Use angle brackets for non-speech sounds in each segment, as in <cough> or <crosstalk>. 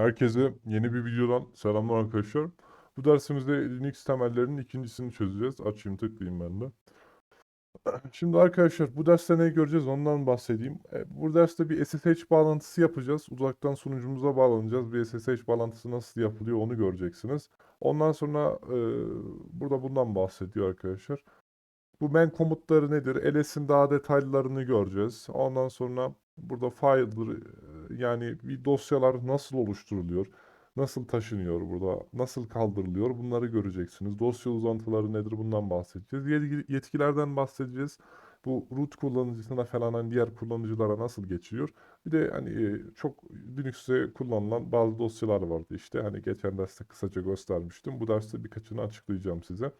Herkese yeni bir videodan selamlar arkadaşlar. Bu dersimizde Linux temellerinin ikincisini çözeceğiz. Açayım tıklayayım ben de. <clears throat> Şimdi arkadaşlar bu derste ne göreceğiz ondan bahsedeyim. E, Bu derste bir SSH bağlantısı yapacağız. Uzaktan sunucumuza bağlanacağız. Bir SSH bağlantısı nasıl yapılıyor onu göreceksiniz. Ondan sonra e, burada bundan bahsediyor arkadaşlar. Bu men komutları nedir? LS'in daha detaylılarını göreceğiz. Ondan sonra burada file'dır e, yani bir dosyalar nasıl oluşturuluyor? Nasıl taşınıyor burada? Nasıl kaldırılıyor? Bunları göreceksiniz. Dosya uzantıları nedir? Bundan bahsedeceğiz. Yetki- Yetkilerden bahsedeceğiz. Bu root kullanıcısına falan hani diğer kullanıcılara nasıl geçiyor? Bir de hani e, çok Linux'te kullanılan bazı dosyalar vardı işte. Hani geçen derste kısaca göstermiştim. Bu derste birkaçını açıklayacağım size.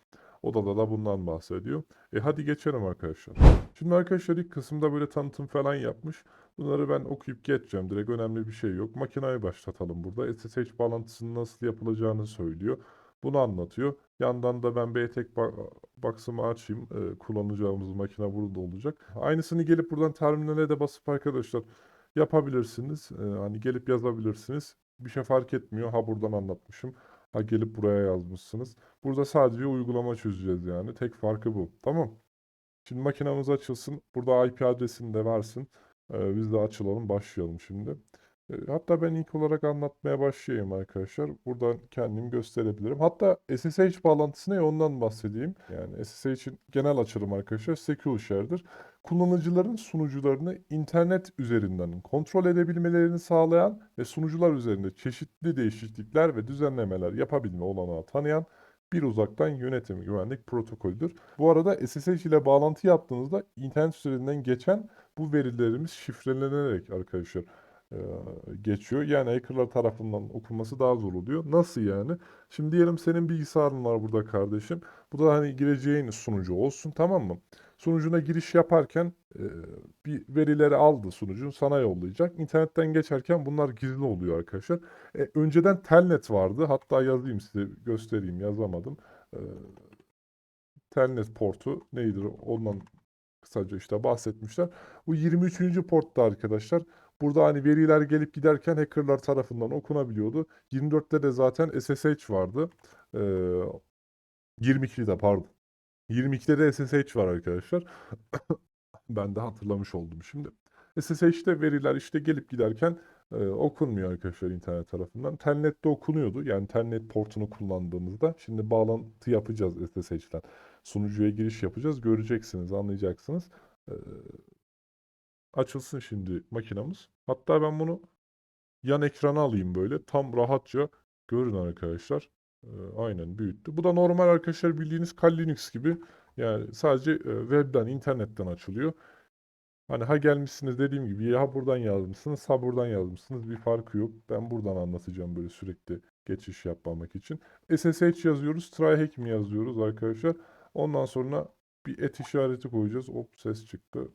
Odada da bundan bahsediyor. E hadi geçelim arkadaşlar. Şimdi arkadaşlar ilk kısımda böyle tanıtım falan yapmış. Bunları ben okuyup geçeceğim. Direkt önemli bir şey yok. Makinayı başlatalım burada. SSH bağlantısının nasıl yapılacağını söylüyor. Bunu anlatıyor. Yandan da ben BTEC box'ımı açayım. Ee, kullanacağımız makine burada olacak. Aynısını gelip buradan terminale de basıp arkadaşlar yapabilirsiniz. Ee, hani gelip yazabilirsiniz. Bir şey fark etmiyor. Ha buradan anlatmışım. Ha gelip buraya yazmışsınız. Burada sadece uygulama çözeceğiz yani. Tek farkı bu. Tamam. Şimdi makinamız açılsın. Burada IP adresini de versin. Ee, biz de açılalım. Başlayalım şimdi. Ee, Hatta ben ilk olarak anlatmaya başlayayım arkadaşlar. Buradan kendim gösterebilirim. Hatta SSH bağlantısı ne ondan bahsedeyim. Yani SSH'in genel açılımı arkadaşlar Secure Share'dir. Kullanıcıların sunucularını internet üzerinden kontrol edebilmelerini sağlayan ve sunucular üzerinde çeşitli değişiklikler ve düzenlemeler yapabilme olanağı tanıyan bir uzaktan yönetim güvenlik protokolüdür. Bu arada SSH ile bağlantı yaptığınızda internet üzerinden geçen bu verilerimiz şifrelenerek arkadaşlar e, geçiyor. Yani hackerlar tarafından okunması daha zor oluyor. Nasıl yani? Şimdi diyelim senin bilgisayarın var burada kardeşim. Bu da hani gireceğin sunucu olsun tamam mı? Sunucuna giriş yaparken e, bir verileri aldı sunucun sana yollayacak. İnternetten geçerken bunlar gizli oluyor arkadaşlar. E, önceden Telnet vardı. Hatta yazayım size göstereyim yazamadım. E, Telnet portu neydir ondan kısaca işte bahsetmişler. Bu 23. portta arkadaşlar. Burada hani veriler gelip giderken hackerlar tarafından okunabiliyordu. 24'te de zaten SSH vardı. Ee, 22'de pardon. 22'de de SSH var arkadaşlar. <coughs> Ben de hatırlamış oldum şimdi. SSH'te veriler işte gelip giderken e, okunmuyor arkadaşlar internet tarafından. Telnet'te okunuyordu. Yani Telnet portunu kullandığımızda şimdi bağlantı yapacağız SSH'den. Sunucuya giriş yapacağız. Göreceksiniz, anlayacaksınız. E, açılsın şimdi makinamız. Hatta ben bunu yan ekrana alayım böyle. Tam rahatça görün arkadaşlar. E, aynen büyüttü. Bu da normal arkadaşlar bildiğiniz Kali Linux gibi. Yani sadece e, webden, internetten açılıyor. Hani ha gelmişsiniz dediğim gibi ya buradan yazmışsınız ha buradan yazmışsınız bir farkı yok. Ben buradan anlatacağım böyle sürekli geçiş yapmamak için. SSH yazıyoruz, tryhack mi yazıyoruz arkadaşlar. Ondan sonra bir et işareti koyacağız. Hop ses çıktı.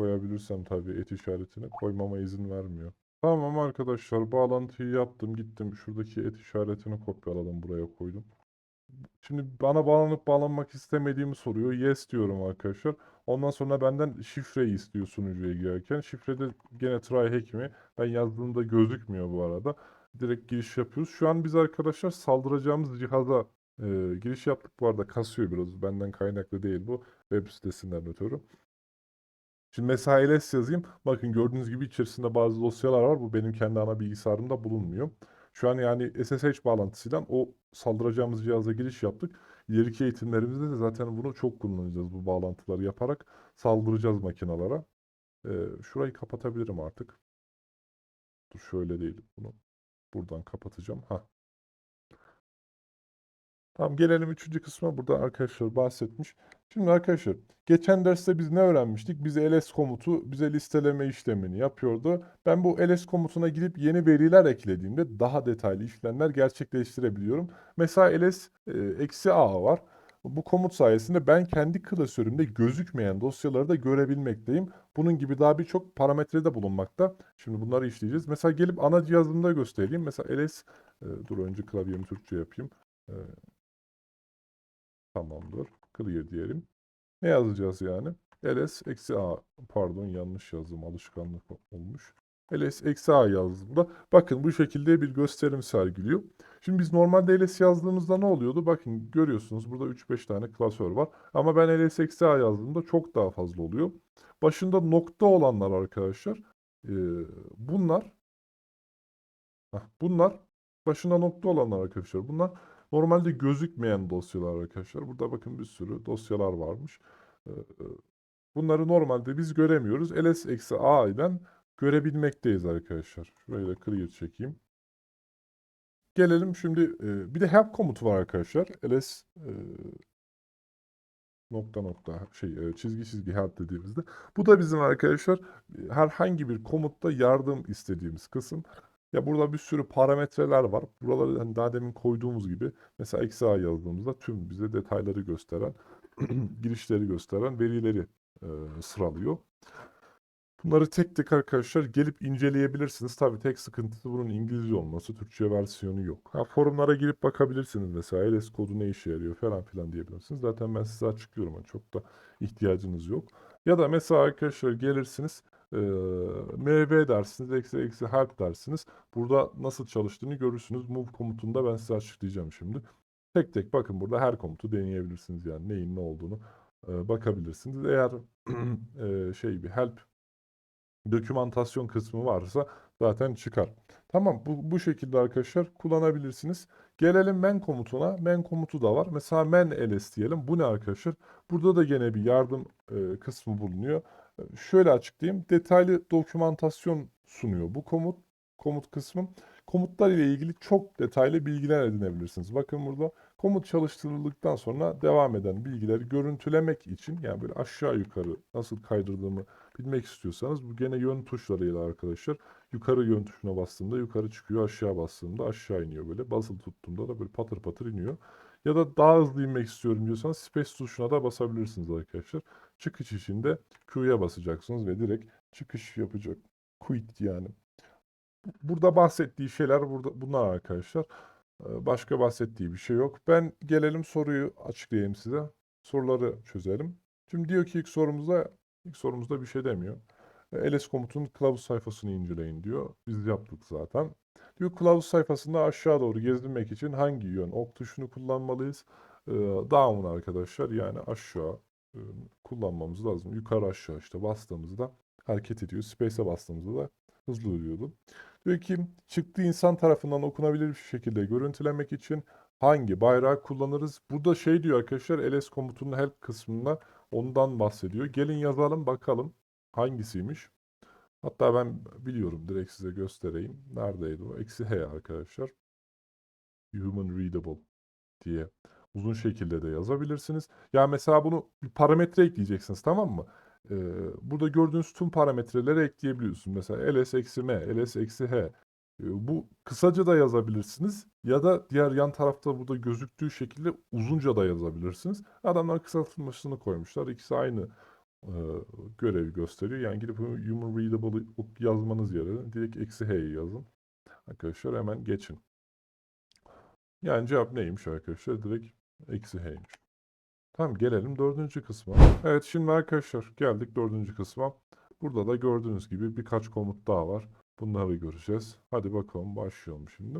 Koyabilirsem tabii et işaretini koymama izin vermiyor. Tamam arkadaşlar bağlantıyı yaptım gittim şuradaki et işaretini kopyaladım buraya koydum. Şimdi bana bağlanıp bağlanmak istemediğimi soruyor. Yes diyorum arkadaşlar. Ondan sonra benden şifreyi istiyor sunucuya girerken. Şifrede gene try hack mi? Ben yazdığımda gözükmüyor bu arada. Direkt giriş yapıyoruz. Şu an biz arkadaşlar saldıracağımız cihaza e, giriş yaptık. Bu arada kasıyor biraz. Benden kaynaklı değil bu. Web sitesinden ötürü. Şimdi mesela ls yazayım. Bakın gördüğünüz gibi içerisinde bazı dosyalar var. Bu benim kendi ana bilgisayarımda bulunmuyor. Şu an yani SSH bağlantısıyla o saldıracağımız cihaza giriş yaptık. İleriki eğitimlerimizde de zaten bunu çok kullanacağız bu bağlantıları yaparak saldıracağız makinalara. Ee, şurayı kapatabilirim artık. Dur şöyle değil. Bunu buradan kapatacağım. Ha. Tamam gelelim üçüncü kısma. Burada arkadaşlar bahsetmiş. Şimdi arkadaşlar geçen derste biz ne öğrenmiştik? Bize ls komutu bize listeleme işlemini yapıyordu. Ben bu ls komutuna gidip yeni veriler eklediğimde daha detaylı işlemler gerçekleştirebiliyorum. Mesela ls e, eksi a var. Bu komut sayesinde ben kendi klasörümde gözükmeyen dosyaları da görebilmekteyim. Bunun gibi daha birçok parametre de bulunmakta. Şimdi bunları işleyeceğiz. Mesela gelip ana cihazımda göstereyim. Mesela ls, e, dur önce klavyemi Türkçe yapayım. E, Tamamdır. Clear diyelim. Ne yazacağız yani? ls eksi a pardon yanlış yazdım alışkanlık olmuş. ls eksi a yazdığımda bakın bu şekilde bir gösterim sergiliyor. Şimdi biz normalde ls yazdığımızda ne oluyordu? Bakın görüyorsunuz burada 3-5 tane klasör var. Ama ben ls eksi a yazdığımda çok daha fazla oluyor. Başında nokta olanlar arkadaşlar e, bunlar heh, bunlar başında nokta olanlar arkadaşlar. Bunlar normalde gözükmeyen dosyalar arkadaşlar. Burada bakın bir sürü dosyalar varmış. E, Bunları normalde biz göremiyoruz. ls eksi a ile görebilmekteyiz arkadaşlar. Şurayı da clear çekeyim. Gelelim şimdi e, bir de help komutu var arkadaşlar. ls e, nokta nokta şey çizgi çizgi help dediğimizde. Bu da bizim arkadaşlar herhangi bir komutta yardım istediğimiz kısım. Ya burada bir sürü parametreler var. Buraları hani daha demin koyduğumuz gibi mesela eksi a yazdığımızda tüm bize detayları gösteren, <clears throat> girişleri gösteren verileri e, sıralıyor. Bunları tek tek arkadaşlar gelip inceleyebilirsiniz. Tabii tek sıkıntısı bunun İngilizce olması. Türkçe versiyonu yok. Ha, forumlara girip bakabilirsiniz mesela. LS kodu ne işe yarıyor falan filan diyebilirsiniz. Zaten ben size açıklıyorum. Yani çok da ihtiyacınız yok. Ya da mesela arkadaşlar gelirsiniz e, mv dersiniz, eksi eksi help dersiniz. Burada nasıl çalıştığını görürsünüz. Move komutunda ben size açıklayacağım şimdi. Tek tek bakın burada her komutu deneyebilirsiniz yani neyin ne olduğunu e, bakabilirsiniz. Eğer <clears throat> e, şey bir help dokümantasyon kısmı varsa zaten çıkar. Tamam bu, bu şekilde arkadaşlar kullanabilirsiniz. Gelelim men komutuna. Men komutu da var. Mesela men ls diyelim. Bu ne arkadaşlar? Burada da gene bir yardım e, kısmı bulunuyor. Şöyle açıklayayım. Detaylı dokümantasyon sunuyor bu komut komut kısmı. Komutlar ile ilgili çok detaylı bilgiler edinebilirsiniz. Bakın burada komut çalıştırıldıktan sonra devam eden bilgileri görüntülemek için yani böyle aşağı yukarı nasıl kaydırdığımı bilmek istiyorsanız bu gene yön tuşlarıyla arkadaşlar. Yukarı yön tuşuna bastığımda yukarı çıkıyor, aşağı bastığımda aşağı iniyor böyle. Basılı tuttuğumda da böyle patır patır iniyor. Ya da daha hızlı inmek istiyorum diyorsanız space tuşuna da basabilirsiniz arkadaşlar. Çıkış için de Q'ya basacaksınız ve direkt çıkış yapacak. Quit yani. Burada bahsettiği şeyler burada bunlar arkadaşlar. Ee, Başka bahsettiği bir şey yok. Ben gelelim soruyu açıklayayım size. Soruları çözelim. Şimdi diyor ki ilk sorumuzda ilk sorumuzda bir şey demiyor. E, ls komutunun kılavuz sayfasını inceleyin diyor. Biz yaptık zaten. Diyor kılavuz sayfasında aşağı doğru gezdirmek için hangi yön ok tuşunu kullanmalıyız? Ee, Down arkadaşlar yani aşağı e, kullanmamız lazım. Yukarı aşağı işte bastığımızda hareket ediyor. Space'e bastığımızda da hızlı oluyordu. Diyor ki çıktığı insan tarafından okunabilir bir şekilde görüntülemek için hangi bayrağı kullanırız? Burada şey diyor arkadaşlar ls komutunun help kısmında ondan bahsediyor. Gelin yazalım bakalım hangisiymiş. Hatta ben biliyorum direkt size göstereyim. Neredeydi o? Eksi H arkadaşlar. Human readable diye uzun şekilde de yazabilirsiniz. Ya mesela bunu bir parametre ekleyeceksiniz tamam mı? Ee, burada gördüğünüz tüm parametreleri ekleyebiliyorsun. Mesela ls eksi m, ls eksi h. Ee, bu kısaca da yazabilirsiniz ya da diğer yan tarafta burada gözüktüğü şekilde uzunca da yazabilirsiniz. Adamlar kısaltılmasını koymuşlar. İkisi aynı e, görevi gösteriyor. Yani gidip human readable yazmanız yerine direkt eksi h'yi yazın. Arkadaşlar hemen geçin. Yani cevap neymiş arkadaşlar? Direkt eksi h'ymiş. Tamam gelelim dördüncü kısma. Evet şimdi arkadaşlar geldik dördüncü kısma. Burada da gördüğünüz gibi birkaç komut daha var. Bunları göreceğiz. Hadi bakalım başlayalım şimdi.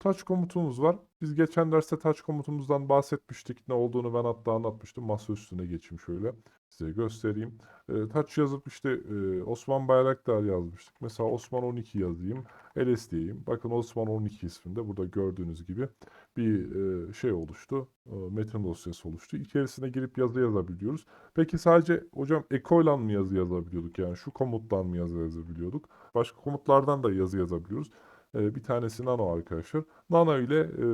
Touch komutumuz var. Biz geçen derste touch komutumuzdan bahsetmiştik. Ne olduğunu ben hatta anlatmıştım. Masa üstüne geçeyim şöyle. Size göstereyim. E, touch yazıp işte e, Osman Bayraktar yazmıştık. Mesela Osman 12 yazayım. LS diyeyim. Bakın Osman 12 isminde burada gördüğünüz gibi bir e, şey oluştu. E, metin dosyası oluştu. İçerisine girip yazı yazabiliyoruz. Peki sadece hocam ekoyla mı yazı yazabiliyorduk? Yani şu komuttan mı yazı yazabiliyorduk? Başka komutlardan da yazı yazabiliyoruz. E, bir tanesi nano arkadaşlar. Nano ile e,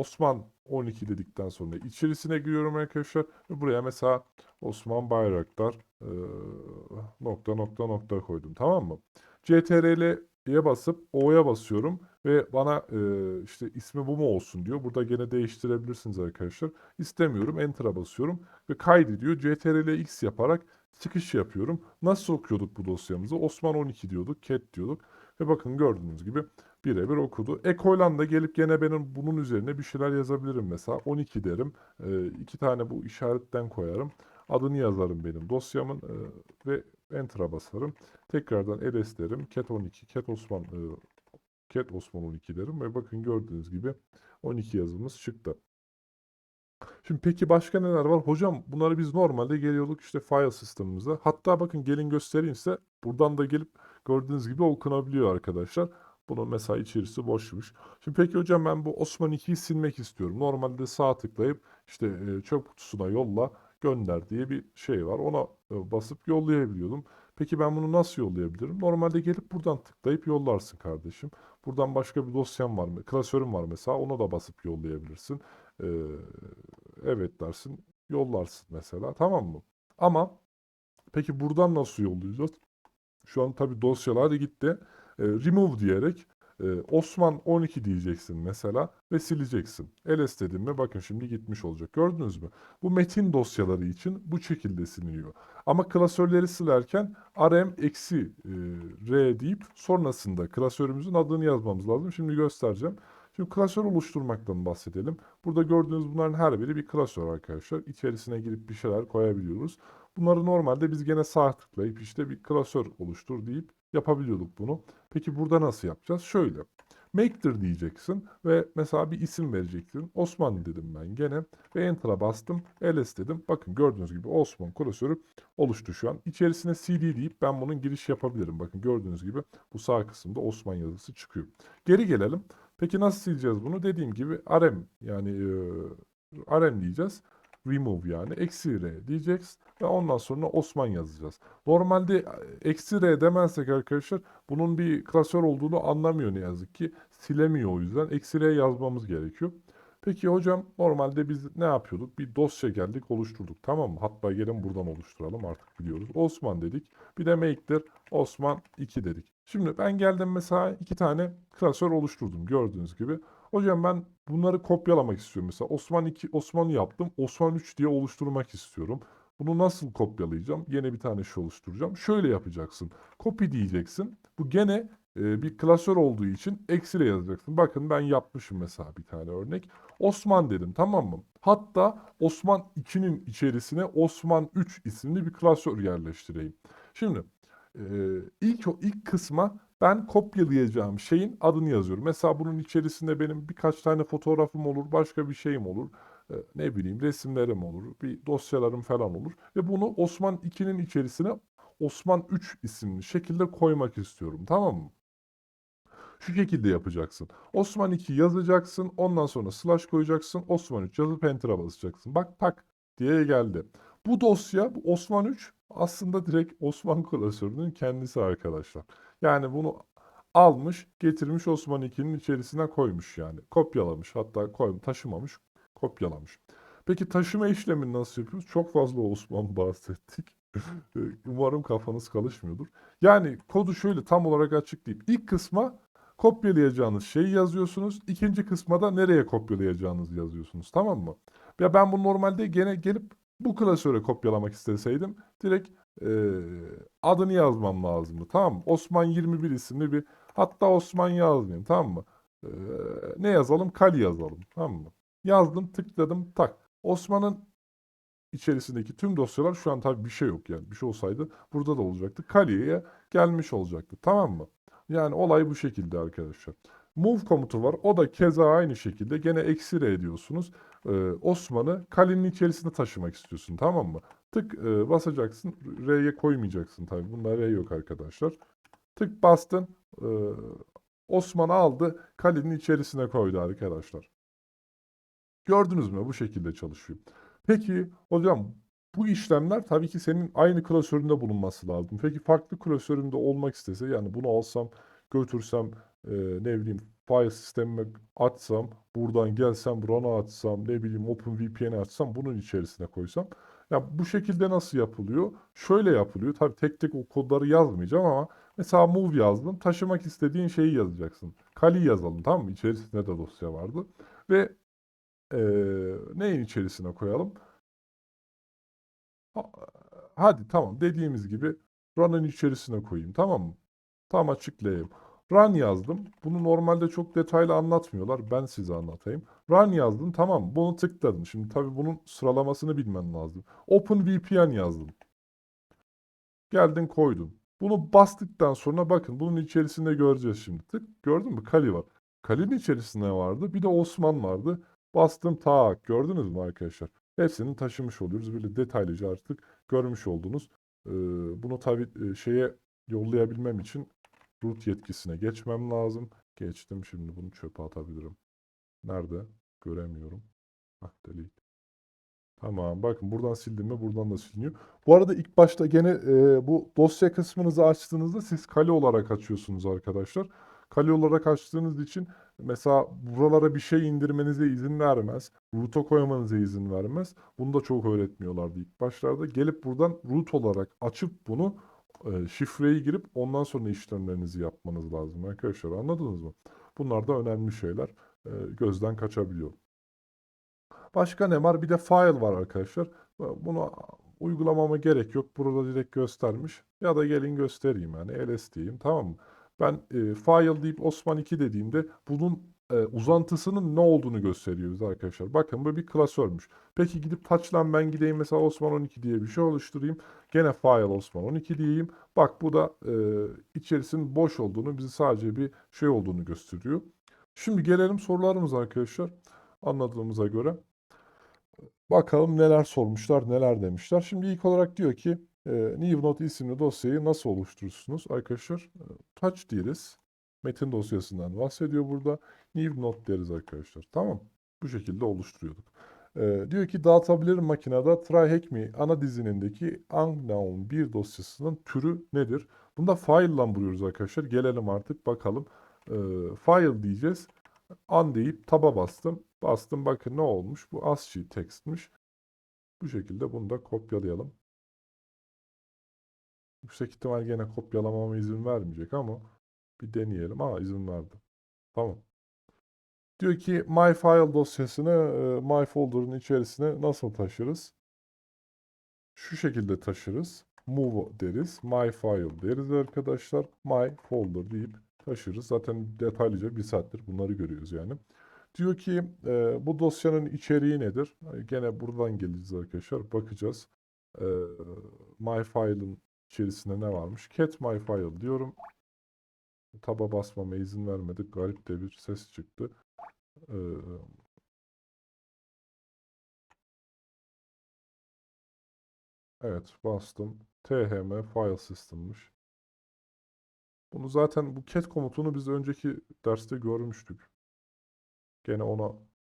Osman 12 dedikten sonra içerisine giriyorum arkadaşlar. Buraya mesela Osman Bayraktar e, nokta nokta nokta koydum tamam mı? CTRL'ye basıp O'ya basıyorum ve bana e, işte ismi bu mu olsun diyor. Burada gene değiştirebilirsiniz arkadaşlar. İstemiyorum Enter'a basıyorum ve kaydediyor. CTRL X yaparak çıkış yapıyorum. Nasıl okuyorduk bu dosyamızı? Osman 12 diyorduk, cat diyorduk. Ve bakın gördüğünüz gibi birebir okudu. Ekoylan da gelip gene benim bunun üzerine bir şeyler yazabilirim mesela. 12 derim. E, iki tane bu işaretten koyarım. Adını yazarım benim dosyamın e, ve Enter'a basarım. Tekrardan ls derim. Cat 12, Cat Osman, e, Cat Osman 12 derim ve bakın gördüğünüz gibi 12 yazımız çıktı. Şimdi peki başka neler var? Hocam bunları biz normalde geliyorduk işte file sistemimize. Hatta bakın gelin göstereyim size. Buradan da gelip gördüğünüz gibi okunabiliyor arkadaşlar. Bunun mesela içerisi boşmuş. Şimdi peki hocam ben bu Osman 2'yi silmek istiyorum. Normalde sağ tıklayıp işte e, çöp kutusuna yolla gönder diye bir şey var. Ona e, basıp yollayabiliyordum. Peki ben bunu nasıl yollayabilirim? Normalde gelip buradan tıklayıp yollarsın kardeşim. Buradan başka bir dosyam var mı? Klasörüm var mesela. Ona da basıp yollayabilirsin. Ee, evet dersin. Yollarsın mesela. Tamam mı? Ama peki buradan nasıl yollayacağız? Şu an tabii dosyalar gitti. Ee, remove diyerek e, Osman 12 diyeceksin mesela ve sileceksin. ls dedim mi bakın şimdi gitmiş olacak. Gördünüz mü? Bu metin dosyaları için bu şekilde siliniyor. Ama klasörleri silerken rm eksi e, r deyip sonrasında klasörümüzün adını yazmamız lazım. Şimdi göstereceğim. Şimdi klasör oluşturmaktan bahsedelim. Burada gördüğünüz bunların her biri bir klasör arkadaşlar. İçerisine girip bir şeyler koyabiliyoruz. Bunları normalde biz gene sağ tıklayıp işte bir klasör oluştur deyip yapabiliyorduk bunu. Peki burada nasıl yapacağız? Şöyle. Make'dir diyeceksin ve mesela bir isim vereceksin. Osman dedim ben gene ve Enter'a bastım. ls dedim. Bakın gördüğünüz gibi Osman klasörü oluştu şu an. İçerisine cd deyip ben bunun giriş yapabilirim. Bakın gördüğünüz gibi bu sağ kısımda Osman yazısı çıkıyor. Geri gelelim. Peki nasıl sileceğiz bunu? Dediğim gibi rm yani e, rm diyeceğiz. Remove yani eksi r diyeceğiz ve ondan sonra Osman yazacağız. Normalde e, eksi r demezsek arkadaşlar bunun bir klasör olduğunu anlamıyor ne yazık ki. Silemiyor o yüzden eksi r yazmamız gerekiyor. Peki hocam normalde biz ne yapıyorduk? Bir dosya geldik oluşturduk tamam mı? Hatta gelin buradan oluşturalım artık biliyoruz. Osman dedik. Bir de make'dir Osman 2 dedik. Şimdi ben geldim mesela iki tane klasör oluşturdum gördüğünüz gibi. Hocam ben bunları kopyalamak istiyorum. Mesela Osman 2, Osman'ı yaptım. Osman 3 diye oluşturmak istiyorum. Bunu nasıl kopyalayacağım? Yine bir tane şey oluşturacağım. Şöyle yapacaksın. Copy diyeceksin. Bu gene e, bir klasör olduğu için eksiyle yazacaksın. Bakın ben yapmışım mesela bir tane örnek. Osman dedim tamam mı? Hatta Osman 2'nin içerisine Osman 3 isimli bir klasör yerleştireyim. Şimdi e, ilk o ilk kısma ben kopyalayacağım şeyin adını yazıyorum. Mesela bunun içerisinde benim birkaç tane fotoğrafım olur, başka bir şeyim olur. E, ne bileyim resimlerim olur, bir dosyalarım falan olur. Ve bunu Osman 2'nin içerisine Osman 3 isimli şekilde koymak istiyorum. Tamam mı? Şu şekilde yapacaksın. Osman 2 yazacaksın. Ondan sonra slash koyacaksın. Osman 3 yazıp enter'a basacaksın. Bak tak diye geldi. Bu dosya bu Osman 3 aslında direkt Osman klasörünün kendisi arkadaşlar. Yani bunu almış getirmiş Osman 2'nin içerisine koymuş yani. Kopyalamış hatta koymuş taşımamış kopyalamış. Peki taşıma işlemini nasıl yapıyoruz? Çok fazla Osman <laughs> bahsettik. Umarım kafanız kalışmıyordur. Yani kodu şöyle tam olarak açıklayayım. İlk kısma kopyalayacağınız şeyi yazıyorsunuz. İkinci kısma nereye kopyalayacağınızı yazıyorsunuz. Tamam mı? Ya ben bu normalde gene gelip bu klasöre kopyalamak isteseydim direkt e, adını yazmam lazımdı. Tamam mı? Osman 21 isimli bir hatta Osman yazmayayım. Tamam mı? E, ne yazalım? Kali yazalım. Tamam mı? Yazdım, tıkladım, tak. Osman'ın içerisindeki tüm dosyalar şu an tabii bir şey yok yani. Bir şey olsaydı burada da olacaktı. Kali'ye gelmiş olacaktı. Tamam mı? Yani olay bu şekilde arkadaşlar. Move komutu var. O da keza aynı şekilde gene eksi r ediyorsunuz. Ee, Osman'ı kalenin içerisine taşımak istiyorsun tamam mı? Tık e, basacaksın. R'ye koymayacaksın tabii. Bunda R yok arkadaşlar. Tık bastın. E, Osman'ı aldı. Kalenin içerisine koydu arkadaşlar. Gördünüz mü? Bu şekilde çalışıyor. Peki hocam bu işlemler tabii ki senin aynı klasöründe bulunması lazım. Peki farklı klasöründe olmak istese yani bunu alsam götürsem e, ne bileyim file sistemime açsam buradan gelsem run'a açsam ne bileyim OpenVPN'e açsam bunun içerisine koysam ya bu şekilde nasıl yapılıyor? Şöyle yapılıyor. Tabii tek tek o kodları yazmayacağım ama mesela move yazdım. Taşımak istediğin şeyi yazacaksın. Kali yazalım tamam mı? İçerisinde de dosya vardı. Ve e, neyin içerisine koyalım? Ha- Hadi tamam dediğimiz gibi run'ın içerisine koyayım tamam mı? Tam açıklayayım. Run yazdım. Bunu normalde çok detaylı anlatmıyorlar. Ben size anlatayım. Run yazdın tamam bunu tıkladın. Şimdi tabii bunun sıralamasını bilmen lazım. OpenVPN yazdım. Geldin koydun. Bunu bastıktan sonra bakın bunun içerisinde göreceğiz şimdi. Tık gördün mü? Kali var. Kalinin içerisinde vardı? Bir de Osman vardı. Bastım tak. Gördünüz mü arkadaşlar? Hepsini taşımış oluyoruz. Böyle detaylıca artık görmüş oldunuz. Ee, bunu tabii e, şeye yollayabilmem için root yetkisine geçmem lazım. Geçtim. Şimdi bunu çöpe atabilirim. Nerede? Göremiyorum. Hah delete. Tamam bakın buradan sildim mi buradan da siliniyor. Bu arada ilk başta gene e, bu dosya kısmınızı açtığınızda siz kale olarak açıyorsunuz arkadaşlar. Kale olarak açtığınız için mesela buralara bir şey indirmenize izin vermez. Root'a koymanıza izin vermez. Bunu da çok öğretmiyorlardı ilk başlarda. Gelip buradan root olarak açıp bunu e, şifreyi girip ondan sonra işlemlerinizi yapmanız lazım arkadaşlar. Anladınız mı? Bunlar da önemli şeyler. E, gözden kaçabiliyor. Başka ne var? Bir de file var arkadaşlar. Bunu uygulamama gerek yok. Burada direkt göstermiş. Ya da gelin göstereyim yani. ls. Tamam mı? Ben e, file deyip Osman 2 dediğimde bunun e, uzantısının ne olduğunu gösteriyoruz arkadaşlar. Bakın bu bir klasörmüş. Peki gidip touch'lan ben gideyim mesela Osman 12 diye bir şey oluşturayım. Gene file Osman 12 diyeyim. Bak bu da e, içerisinin boş olduğunu, bizi sadece bir şey olduğunu gösteriyor. Şimdi gelelim sorularımız arkadaşlar. Anladığımıza göre. Bakalım neler sormuşlar, neler demişler. Şimdi ilk olarak diyor ki e, NewNote isimli dosyayı nasıl oluşturursunuz? Arkadaşlar e, touch deriz. Metin dosyasından bahsediyor burada. NewNote deriz arkadaşlar. Tamam. Bu şekilde oluşturuyorduk. E, diyor ki dağıtabilir makinede try ana dizinindeki unknown bir dosyasının türü nedir? Bunda file ile buluyoruz arkadaşlar. Gelelim artık bakalım. E, file diyeceğiz. An deyip taba bastım. Bastım bakın ne olmuş? Bu ASCII textmiş. Bu şekilde bunu da kopyalayalım. Yüksek ihtimal gene kopyalamama izin vermeyecek ama bir deneyelim. Aa izin verdi. Tamam. Diyor ki my file dosyasını e, my folder'ın içerisine nasıl taşırız? Şu şekilde taşırız. Move deriz. My file deriz arkadaşlar. My folder deyip taşırız. Zaten detaylıca bir saattir bunları görüyoruz yani. Diyor ki e, bu dosyanın içeriği nedir? Gene buradan geleceğiz arkadaşlar. Bakacağız. E, my file'ın içerisinde ne varmış? Cat my file diyorum. Taba basmama izin vermedik. Garip de bir ses çıktı. E, evet bastım. thm file system'mış. Bunu zaten bu cat komutunu biz önceki derste görmüştük. Gene ona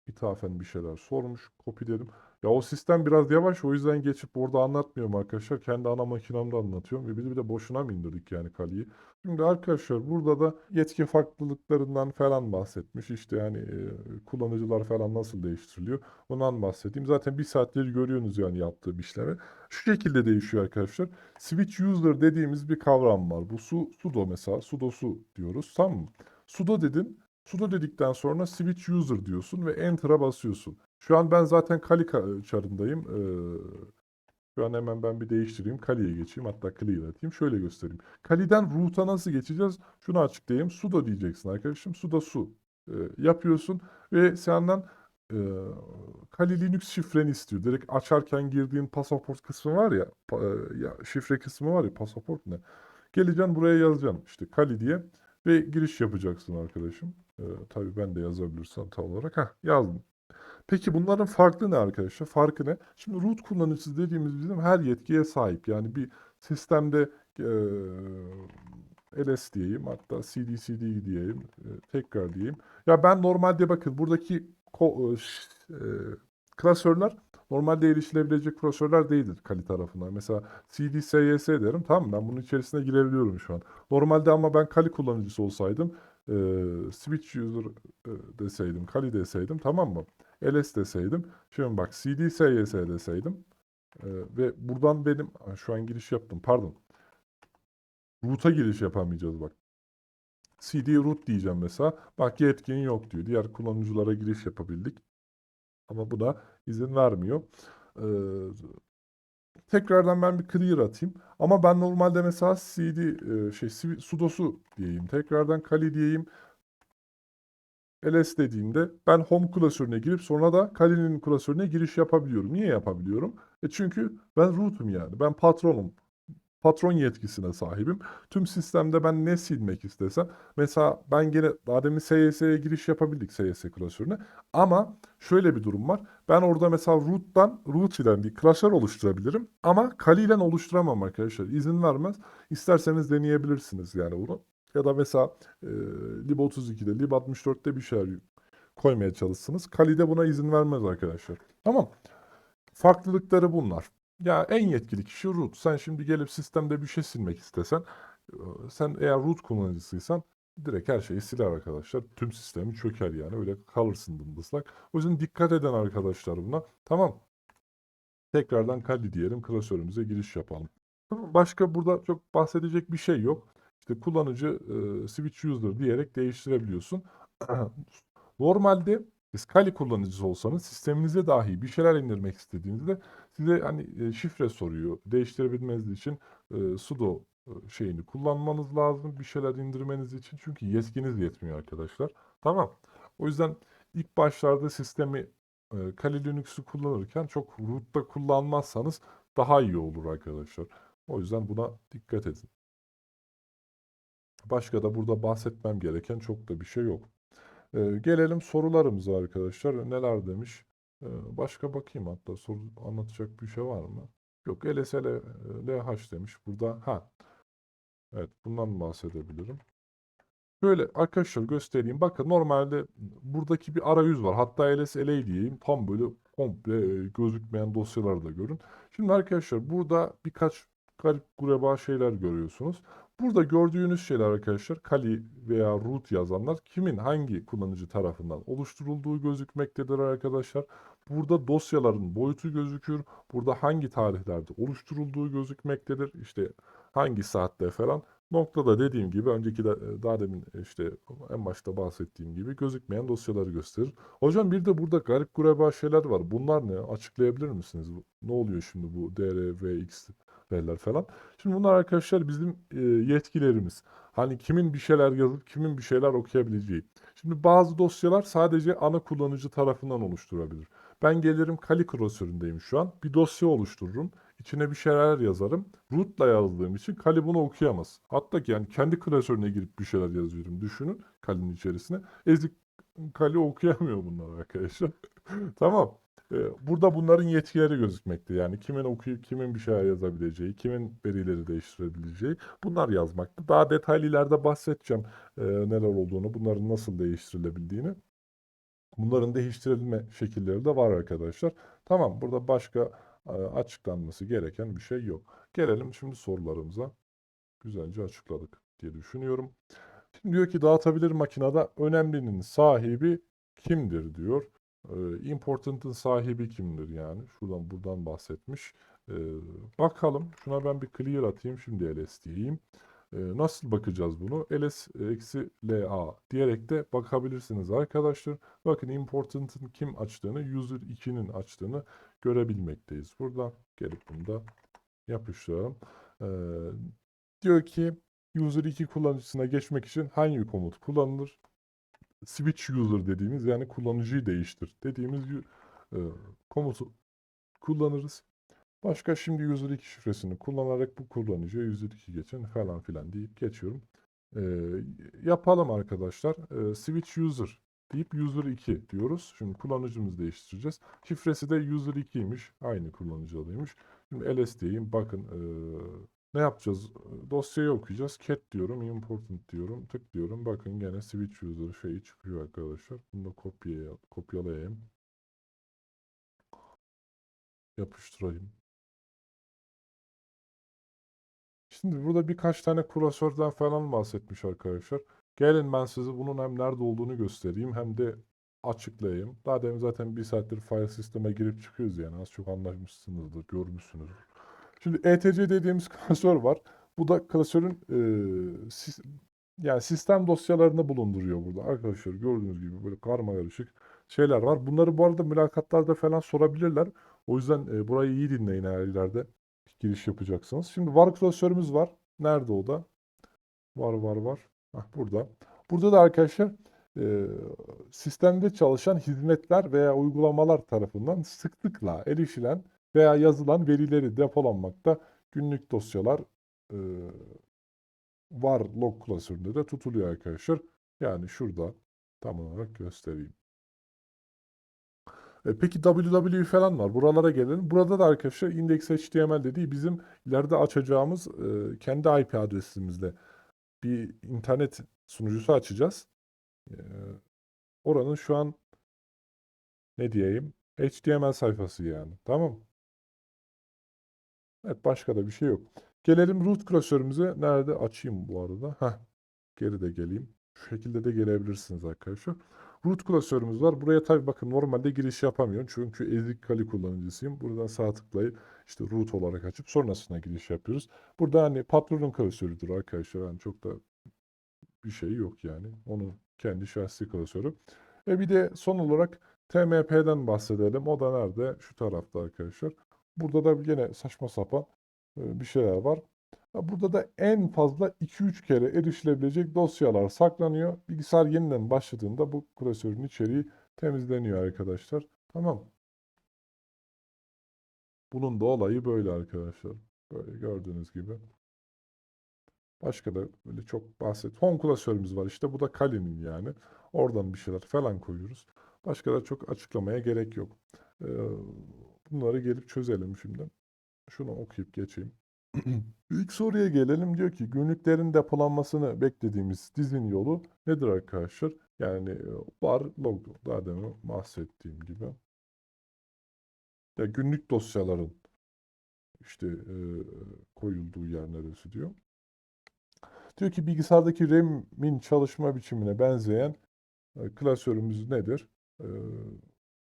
ithafen bir şeyler sormuş. Copy dedim. Ya o sistem biraz yavaş o yüzden geçip orada anlatmıyorum arkadaşlar. Kendi ana makinamda anlatıyorum. Ve de, bir de boşuna mı indirdik yani Kali'yi. Şimdi arkadaşlar burada da yetki farklılıklarından falan bahsetmiş. İşte yani e, kullanıcılar falan nasıl değiştiriliyor. Ondan bahsedeyim. Zaten bir saatleri görüyorsunuz yani yaptığım işlemi. Şu şekilde değişiyor arkadaşlar. Switch user dediğimiz bir kavram var. Bu su, sudo mesela. sudo su diyoruz. Tamam mı? Sudo dedin. Sudo dedikten sonra switch user diyorsun ve enter'a basıyorsun. Şu an ben zaten Kali ka- çarındayım. Şu an hemen ben bir değiştireyim. Kali'ye geçeyim. Hatta clear atayım. Şöyle göstereyim. Kali'den root'a nasıl geçeceğiz? Şunu açıklayayım. Sudo diyeceksin arkadaşım. Su e, yapıyorsun ve senden e, Kali Linux şifreni istiyor. Direkt açarken girdiğin pasaport kısmı var ya, e, ya şifre kısmı var ya, pasaport ne? Geleceksin buraya yazacaksın işte Kali diye ve giriş yapacaksın arkadaşım. Ee, tabii ben de yazabilirsem tam olarak. Heh, yazdım. Peki bunların farklı ne arkadaşlar? Farkı ne? Şimdi root kullanıcısı dediğimiz bizim her yetkiye sahip. Yani bir sistemde e, ls diyeyim hatta cd cd diyeyim e, tekrar diyeyim. Ya ben normalde bakın buradaki ko- e, klasörler normalde erişilebilecek klasörler değildir Kali tarafından. Mesela cd sys derim tamam? Ben bunun içerisine girebiliyorum şu an. Normalde ama ben Kali kullanıcısı olsaydım e, switch user e, deseydim, Kali deseydim tamam mı? Ls deseydim. Şimdi bak cd sys deseydim e, ve buradan benim şu an giriş yaptım pardon. Root'a giriş yapamayacağız bak. cd root diyeceğim mesela. Bak yetkin yok diyor. Diğer kullanıcılara giriş yapabildik. Ama bu da izin vermiyor. Ee, tekrardan ben bir clear atayım. Ama ben normalde mesela cd e, şey sudosu diyeyim. Tekrardan kali diyeyim. Ls dediğimde ben home klasörüne girip sonra da Kali'nin klasörüne giriş yapabiliyorum. Niye yapabiliyorum? E çünkü ben root'um yani. Ben patronum. patron yetkisine sahibim. Tüm sistemde ben ne silmek istesem mesela ben gene daha demin SYS'ye giriş yapabildik SYS klasörüne ama şöyle bir durum var. Ben orada mesela root'tan root ile bir klasör oluşturabilirim ama kali ile oluşturamam arkadaşlar. İzin vermez. İsterseniz deneyebilirsiniz yani bunu. Ya da mesela e, lib32'de, lib64'te bir şeyler koymaya çalışsınız. Kali'de buna izin vermez arkadaşlar. Tamam. Farklılıkları bunlar. Ya en yetkili kişi root. Sen şimdi gelip sistemde bir şey silmek istesen, sen eğer root kullanıcısıysan direkt her şeyi siler arkadaşlar. Tüm sistemi çöker yani. Öyle kalırsın dımdızlak. O yüzden dikkat eden arkadaşlar buna. Tamam. Tekrardan Kali diyelim. Klasörümüze giriş yapalım. Başka burada çok bahsedecek bir şey yok. İşte kullanıcı e, switch user diyerek değiştirebiliyorsun. <clears throat> Normalde siz Kali kullanıcısı olsanız sisteminize dahi bir şeyler indirmek istediğinizde size hani e, şifre soruyor. Değiştirebilmeniz için e, sudo e, şeyini kullanmanız lazım bir şeyler indirmeniz için. Çünkü yetkiniz yetmiyor arkadaşlar. Tamam. O yüzden ilk başlarda sistemi e, Kali Linux'u kullanırken çok root'ta kullanmazsanız daha iyi olur arkadaşlar. O yüzden buna dikkat edin. Başka da burada bahsetmem gereken çok da bir şey yok. Ee, gelelim sorularımıza arkadaşlar. Neler demiş? Ee, başka bakayım hatta soru anlatacak bir şey var mı? Yok LSL e, LH demiş. Burada ha. Evet bundan bahsedebilirim. Böyle arkadaşlar göstereyim. Bakın normalde buradaki bir arayüz var. Hatta LSLA diyeyim. Tam böyle komple e, gözükmeyen dosyaları da görün. Şimdi arkadaşlar burada birkaç garip gureba şeyler görüyorsunuz. Burada gördüğünüz şeyler arkadaşlar Kali veya root yazanlar kimin hangi kullanıcı tarafından oluşturulduğu gözükmektedir arkadaşlar. Burada dosyaların boyutu gözükür. Burada hangi tarihlerde oluşturulduğu gözükmektedir. İşte hangi saatte falan. Noktada dediğim gibi önceki de daha demin işte en başta bahsettiğim gibi gözükmeyen dosyaları gösterir. Hocam bir de burada garip gureba şeyler var. Bunlar ne? Açıklayabilir misiniz? Ne oluyor şimdi bu DR, VX verirler falan. Şimdi bunlar arkadaşlar bizim e, yetkilerimiz. Hani kimin bir şeyler yazıp kimin bir şeyler okuyabileceği. Şimdi bazı dosyalar sadece ana kullanıcı tarafından oluşturabilir. Ben gelirim Kali klasöründeyim şu an. Bir dosya oluştururum. İçine bir şeyler yazarım. Root'la yazdığım için Kali bunu okuyamaz. Hatta ki yani kendi klasörüne girip bir şeyler yazıyorum. Düşünün Kali'nin içerisine. Ezik Kali okuyamıyor bunlar arkadaşlar. <laughs> tamam. Ee, Burada bunların yetkileri gözükmekte. Yani kimin okuyup kimin bir şeyler yazabileceği, kimin verileri değiştirebileceği bunlar yazmakta. Daha detaylı ileride bahsedeceğim e, neler olduğunu, bunların nasıl değiştirilebildiğini. Bunların değiştirilme şekilleri de var arkadaşlar. Tamam burada başka e, açıklanması gereken bir şey yok. Gelelim şimdi sorularımıza. Güzelce açıkladık diye düşünüyorum. Şimdi diyor ki dağıtabilir makinede önemlinin sahibi kimdir diyor. Important'ın sahibi kimdir yani? Şuradan buradan bahsetmiş. Bakalım. Şuna ben bir clear atayım. Şimdi ls diyeyim. Nasıl bakacağız bunu? ls eksi la diyerek de bakabilirsiniz arkadaşlar. Bakın important'ın kim açtığını, user 2'nin açtığını görebilmekteyiz. Burada gelip bunu da yapıştıralım. Diyor ki user 2 kullanıcısına geçmek için hangi komut kullanılır? Switch user dediğimiz yani kullanıcıyı değiştir dediğimiz e, komutu kullanırız. Başka şimdi user 2 şifresini kullanarak bu kullanıcıya user 2 geçin falan filan deyip geçiyorum. E, yapalım arkadaşlar. E, switch user deyip user 2 diyoruz. Şimdi kullanıcımızı değiştireceğiz. Şifresi de user 2'ymiş. Aynı kullanıcı adıymış. Şimdi ls diyeyim. Bakın e, ne yapacağız? Dosyayı okuyacağız. Cat diyorum, important diyorum, tık diyorum. Bakın gene switch user şeyi çıkıyor arkadaşlar. Bunu da kopyaya, kopyalayayım. Yapıştırayım. Şimdi burada birkaç tane klasörden falan bahsetmiş arkadaşlar. Gelin ben size bunun hem nerede olduğunu göstereyim hem de açıklayayım. Daha demin zaten bir saattir file sisteme girip çıkıyoruz yani az çok anlaşmışsınızdır, görmüşsünüzdür. Şimdi ETC dediğimiz klasör var. Bu da klasörün e, sis- yani sistem dosyalarını bulunduruyor burada. Arkadaşlar gördüğünüz gibi böyle karma karışık şeyler var. Bunları bu arada mülakatlarda falan sorabilirler. O yüzden e, burayı iyi dinleyin eğer ileride giriş yapacaksınız. Şimdi var klasörümüz var. Nerede o da? Var var var. Hah, burada. Burada da arkadaşlar e, sistemde çalışan hizmetler veya uygulamalar tarafından sıklıkla erişilen veya yazılan verileri depolanmakta günlük dosyalar e, var log klasöründe de tutuluyor arkadaşlar. Yani şurada tam olarak göstereyim. E, Peki WW falan var. Buralara gelelim. Burada da arkadaşlar index.html dediği bizim ileride açacağımız e, kendi IP adresimizle bir internet sunucusu açacağız. E, oranın şu an ne diyeyim? HTML sayfası yani. Tamam. Evet başka da bir şey yok. Gelelim root klasörümüze. Nerede? Açayım bu arada. Heh. Geri de geleyim. Şu şekilde de gelebilirsiniz arkadaşlar. Root klasörümüz var. Buraya tabii bakın normalde giriş yapamıyorum. Çünkü ezik kali kullanıcısıyım. Buradan sağ tıklayıp işte root olarak açıp sonrasında giriş yapıyoruz. Burada hani patronun klasörüdür arkadaşlar. Yani çok da bir şey yok yani. Onun kendi şahsi klasörü. Ve bir de son olarak TMP'den bahsedelim. O da nerede? Şu tarafta arkadaşlar. Burada da yine saçma sapan e, bir şeyler var. Burada da en fazla 2-3 kere erişilebilecek dosyalar saklanıyor. Bilgisayar yeniden başladığında bu klasörün içeriği temizleniyor arkadaşlar. Tamam. Bunun da olayı böyle arkadaşlar. Böyle gördüğünüz gibi. Başka da böyle çok bahset. Home klasörümüz var işte. Bu da Kali'nin yani. Oradan bir şeyler falan koyuyoruz. Başka da çok açıklamaya gerek yok. Ee, bunları gelip çözelim şimdi. Şunu okuyup geçeyim. <clears throat> İlk soruya gelelim. Diyor ki günlüklerin depolanmasını beklediğimiz dizin yolu nedir arkadaşlar? Yani e, var log daha demin bahsettiğim gibi. Ya günlük dosyaların işte e, koyulduğu yer neresi diyor. Diyor ki bilgisayardaki RAM'in çalışma biçimine benzeyen e, klasörümüz nedir? E,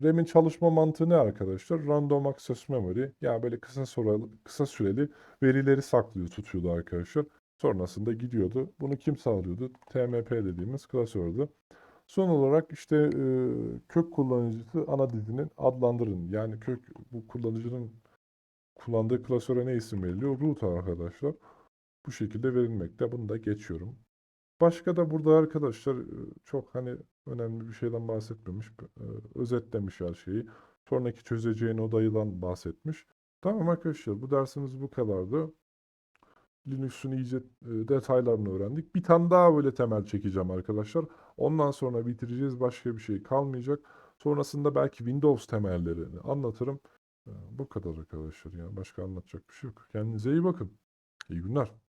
RAM'in çalışma mantığı ne arkadaşlar? Random Access Memory. Yani böyle kısa süreli, kısa süreli verileri saklıyor, tutuyordu arkadaşlar. Sonrasında gidiyordu. Bunu kim sağlıyordu? TMP dediğimiz klasördü. Son olarak işte e, kök kullanıcısı ana dizinin adlandırın. Yani kök bu kullanıcının kullandığı klasöre ne isim veriliyor? Root arkadaşlar. Bu şekilde verilmekte. Bunu da geçiyorum. Başka da burada arkadaşlar çok hani önemli bir şeyden bahsetmemiş. Özetlemiş her şeyi. Sonraki çözeceğin odayıdan bahsetmiş. Tamam arkadaşlar bu dersimiz bu kadardı. Linux'un iyice detaylarını öğrendik. Bir tane daha böyle temel çekeceğim arkadaşlar. Ondan sonra bitireceğiz. Başka bir şey kalmayacak. Sonrasında belki Windows temellerini anlatırım. Bu kadar arkadaşlar. Yani başka anlatacak bir şey yok. Kendinize iyi bakın. İyi günler.